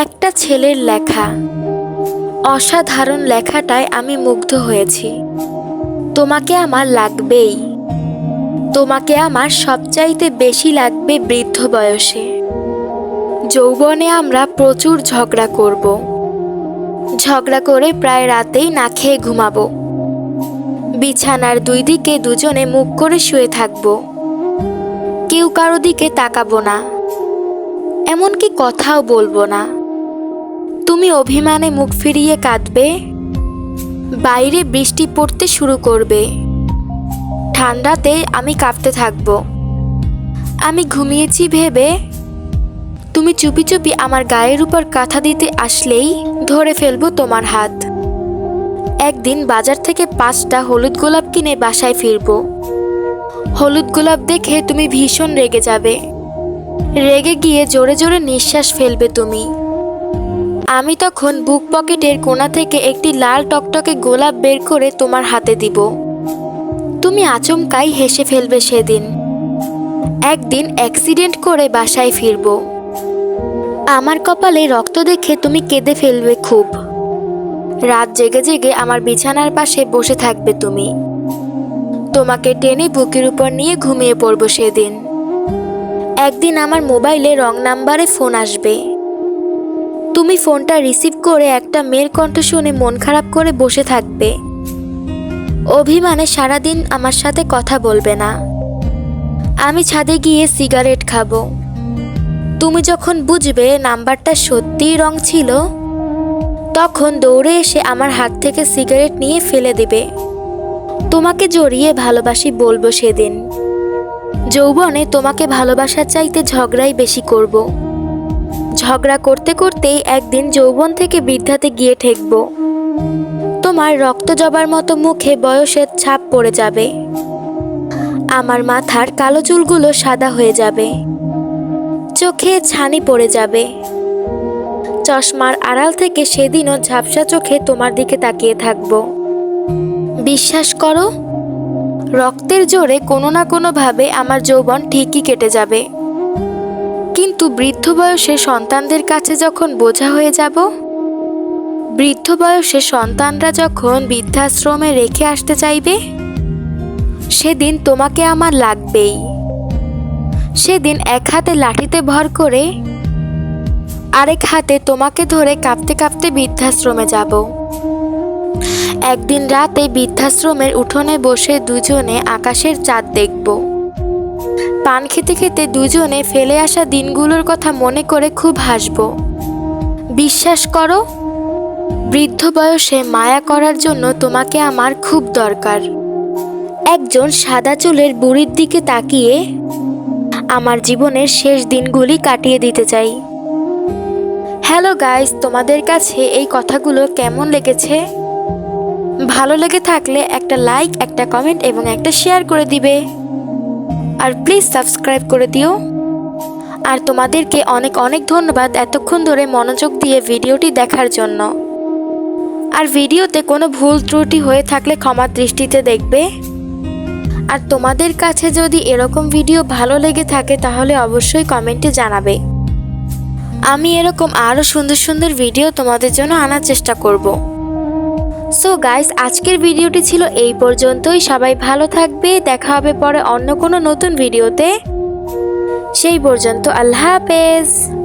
একটা ছেলের লেখা। অসাধারণ লেখাটায় আমি মুগ্ধ হয়েছি। তোমাকে আমার লাগবেই। তোমাকে আমার সবচাইতে বেশি লাগবে বৃদ্ধ বয়সে। যৌবনে আমরা প্রচুর ঝগড়া করব। ঝগড়া করে প্রায় রাতেই না খেয়ে ঘুমাবো। বিছানার দুই দিকে দুজনে মুখ করে শুয়ে থাকব। কেউ কারও দিকে তাকাবো না। এমনকি কথাও বলব না। তুমি অভিমানে মুখ ফিরিয়ে কাঁদবে? বাইরে বৃষ্টি পড়তে শুরু করবে। ঠান্ডাতে আমি কাঁপতে থাকব। আমি ঘুমিয়েছি ভেবে। তুমি চুপি চুপি আমার গায়ের উপর কাঁথা দিতে আসলেই ধরে ফেলব তোমার হাত। একদিন বাজার থেকে পাঁচটা হলুদ গোলাপ কিনে বাসায় ফিরবো। হলুদ গোলাপ দেখে তুমি ভীষণ রেগে যাবে। রেগে গিয়ে জোরে জোরে নিঃশ্বাস ফেলবে তুমি। আমি তখন বুক পকেটের কোণা থেকে একটি লাল টকটকে গোলাপ বের করে তোমার হাতে দিব। তুমি আচমকাই হেসে ফেলবে সেদিন। একদিন অ্যাক্সিডেন্ট করে বাসায় ফিরব। আমার কপালে রক্ত দেখে তুমি কেঁদে ফেলবে খুব। রাত জেগে জেগে আমার বিছানার পাশে বসে থাকবে তুমি। তোমাকে টেনে বুকের উপর নিয়ে ঘুমিয়ে পড়ব সেদিন। একদিন আমার মোবাইলে রং নাম্বারে ফোন আসবে। তুমি ফোনটা রিসিভ করে একটা মেয়ের কণ্ঠ শুনে মন খারাপ করে বসে থাকবে। অভিমানে সারাদিন আমার সাথে কথা বলবে না। আমি ছাদে গিয়ে সিগারেট খাব। তুমি যখন বুঝবে নাম্বারটা সত্যিই রং ছিল, তখন দৌড়ে এসে আমার হাত থেকে সিগারেট নিয়ে ফেলে দেবে। তোমাকে জড়িয়ে ভালোবাসি বলব সেদিন। যৌবনে তোমাকে ভালোবাসার চাইতে ঝগড়াই বেশি করব। ঝগড়া করতে করতেই একদিন যৌবন থেকে বৃদ্ধাতে গিয়ে ঠেকব। তোমার রক্ত জবার মতো মুখে বয়সের ছাপ পড়ে যাবে। আমার মাথার কালো চুলগুলো সাদা হয়ে যাবে। চোখে ছানি পড়ে যাবে। চশমার আড়াল থেকে সেদিনও ঝাপসা চোখে তোমার দিকে তাকিয়ে থাকব। বিশ্বাস করো, রক্তের জোরে কোনো না কোনোভাবে আমার যৌবন ঠিকই কেটে যাবে। কিন্তু বৃদ্ধ বয়সে সন্তানদের কাছে যখন বোঝা হয়ে যাব? বৃদ্ধ বয়সে সন্তানরা যখন বৃদ্ধাশ্রমে রেখে আসতে চাইবে? সেদিন তোমাকে আমার লাগবেই। সেদিন এক হাতে লাঠিতে ভর করে আরেক হাতে তোমাকে ধরে কাঁপতে কাঁপতে বৃদ্ধাশ্রমে যাব। একদিন রাতে বৃদ্ধাশ্রমের উঠোনে বসে দুজনে আকাশের চাঁদ দেখব। পান খেতে খেতে দুজনে ফেলে আসা দিনগুলোর কথা মনে করে খুব হাসব। বিশ্বাস করো, বৃদ্ধ বয়সে মায়া করার জন্য তোমাকে আমার খুব দরকার। একজন সাদা চুলের বুড়ির দিকে তাকিয়ে আমার জীবনের শেষ দিনগুলি কাটিয়ে দিতে চাই। হ্যালো গাইস, তোমাদের কাছে এই কথাগুলো কেমন লেগেছে? ভালো লেগে থাকলে একটা লাইক, একটা কমেন্ট এবং একটা শেয়ার করে দিবে। আর প্লিজ সাবস্ক্রাইব করে দিও। আর তোমাদেরকে অনেক অনেক ধন্যবাদ এতক্ষণ ধরে মনোযোগ দিয়ে ভিডিওটি দেখার জন্য। আর ভিডিওতে কোনো ভুল ত্রুটি হয়ে থাকলে ক্ষমার দৃষ্টিতে দেখবে। আর তোমাদের কাছে যদি এরকম ভিডিও ভালো লেগে থাকে তাহলে অবশ্যই কমেন্টে জানাবে। আমি এরকম আরও সুন্দর সুন্দর ভিডিও তোমাদের জন্য আনার চেষ্টা করব। সো গাইস আজকের ভিডিওটি ছিল এই পর্যন্তই। সবাই ভালো থাকবে। দেখা হবে পরে অন্য কোনো নতুন ভিডিওতে। সেই পর্যন্ত আল্লাহ হাফেজ।